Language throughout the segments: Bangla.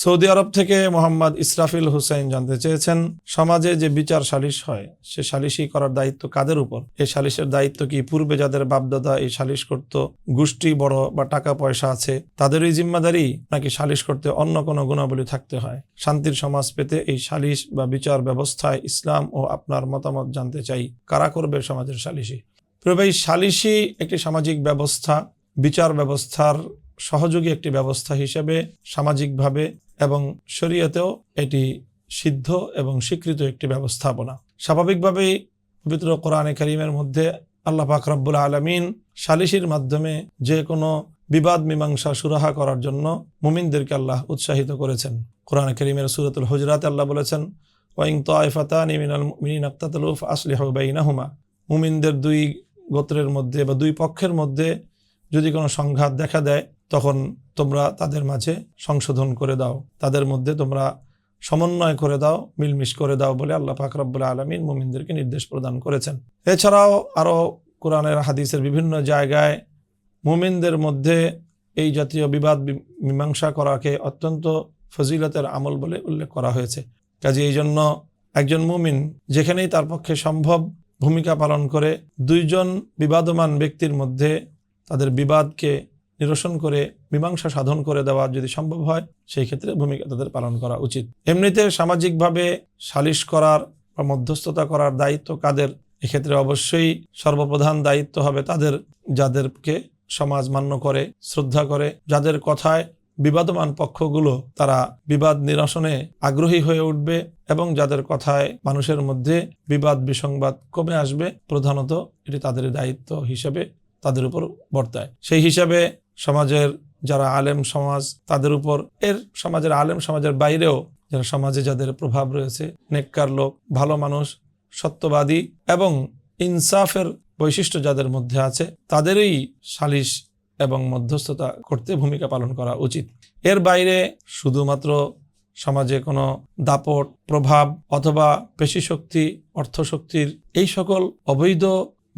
সৌদি আরব থেকে মোহাম্মদ ইসরাফিল হুসাইন জানতে চেয়েছেন, সমাজে যে বিচার সালিশ হয়, সে সালিশি করার দায়িত্ব কাদের উপর? এই সালিশের দায়িত্ব কি পূর্বে যাদের বাপদাদা এই সালিশ করত, গোষ্ঠী বড় বা টাকা পয়সা আছে, তাদেরই জিম্মাদারি, নাকি সালিশ করতে অন্য কোনো গুণাবলী থাকতে হয়? শান্তির সমাজ পেতে এই সালিশ বা বিচার ব্যবস্থায় ইসলাম ও আপনার মতামত জানতে চাই। কারা করবে সমাজের সালিশি প্রভাই সালিশি একটি সামাজিক ব্যবস্থা, বিচার ব্যবস্থার সহযোগী একটি ব্যবস্থা হিসেবে সামাজিকভাবে এবং শরীয়তেও এটি সিদ্ধ এবং স্বীকৃত একটি ব্যবস্থাপনা। স্বাভাবিকভাবেই পবিত্র কোরআনে করিমের মধ্যে আল্লাহ পাক আলমিন সালিশির মাধ্যমে যে কোনো বিবাদ, মীমাংসা, সুরাহা করার জন্য মুমিনদেরকে আল্লাহ উৎসাহিত করেছেন। কোরআন করিমের সুরতুল হুজরাতে আল্লাহ বলেছেন ওয়াইং তোয়াইফাতা নিমিনাল মিন আক্তাতলুফ আসলিহ বাইনাহুমা। মুমিনদের দুই গোত্রের মধ্যে বা দুই পক্ষের মধ্যে যদি কোনো সংঘাত দেখা দেয় তখন তোমরা তাদের মাঝে সংশোধন করে দাও। তাদের মধ্যে তোমরা সমন্বয় করে দাও, মিলমিশ করে দাও বলে আল্লাহ পাক রব্বুল আলমিন মুমিনদেরকে নির্দেশ প্রদান করেছেন। এছাড়াও আরও কোরআনের, হাদিসের বিভিন্ন জায়গায় মুমিনদের মধ্যে এই জাতীয় বিবাদ মীমাংসা করাকে অত্যন্ত ফজিলতের আমল বলে উল্লেখ করা হয়েছে। কাজে এই জন্য একজন মুমিন যেখানেই তার পক্ষে সম্ভব ভূমিকা পালন করে, দুইজন বিবাদমান ব্যক্তির মধ্যে তাদের বিবাদকে নিরসন করে, মীমাংসা সাধন করে দেওয়া যদি সম্ভব হয়, সেই ক্ষেত্রে ভূমিকা তাদের পালন করা উচিত। এমনিতে সামাজিকভাবে সালিশ করার বা মধ্যস্থতা করার দায়িত্ব কাদের? এক্ষেত্রে অবশ্যই সর্বপ্রধান দায়িত্ব হবে তাদের, যাদেরকে সমাজ মান্য করে, শ্রদ্ধা করে, যাদের কথায় বিবাদমান পক্ষগুলো তারা বিবাদ নিরসনে আগ্রহী হয়ে উঠবে এবং যাদের কথায় মানুষের মধ্যে বিবাদ বিসংবাদ কমে আসবে, প্রধানত এটি তাদের দায়িত্ব হিসেবে তাদের উপর বর্তায়। সেই হিসাবে সমাজের যারা আলেম সমাজ, তাদের উপর এর সমাজের আলেম সমাজের বাইরেও যারা সমাজে যাদের প্রভাব রয়েছে, নেককার লোক, ভালো মানুষ, সত্যবাদী এবং ইনসাফের বৈশিষ্ট্য যাদের মধ্যে আছে, তাদেরই সালিশ এবং মধ্যস্থতা করতে ভূমিকা পালন করা উচিত। এর বাইরে শুধুমাত্র সমাজে কোনো দাপট, প্রভাব অথবা পেশি পেশিশক্তি, অর্থশক্তির এই সকল অবৈধ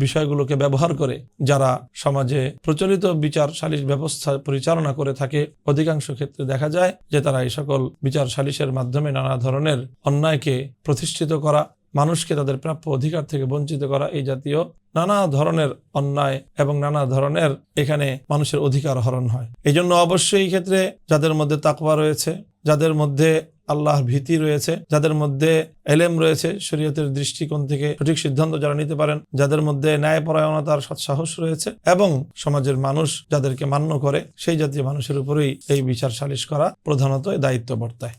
বিষয়গুলোকে ব্যবহার করে যারা সমাজে প্রচলিত বিচার সালিশ ব্যবস্থা পরিচালনা করে থাকে, অধিকাংশ ক্ষেত্রে দেখা যায় যে তারা এই সকল বিচার সালিশের মাধ্যমে নানা ধরনের অন্যায়কে প্রতিষ্ঠিত করা, মানুষকে তাদের প্রাপ্য অধিকার থেকে বঞ্চিত করা, এই জাতীয় নানা ধরনের অন্যায় এবং নানা ধরনের এখানে মানুষের অধিকার হরণ হয়। এই জন্য অবশ্যই এই ক্ষেত্রে যাদের মধ্যে তাকওয়া রয়েছে যাদের মধ্যে আল্লাহর ভীতি রয়েছে, যাদের মধ্যে এলেম রয়েছে শরীয়তের দৃষ্টিকোণ থেকে সঠিক সিদ্ধান্ত যারা নিতে পারেন, যাদের মধ্যে ন্যায়পরায়ণতার সৎসাহস রয়েছে এবং সমাজের মানুষ যাদেরকে মান্য করে, সেই জাতীয় মানুষের উপরেই এই বিচার সালিশ করা প্রধানত দায়িত্ব বর্তায়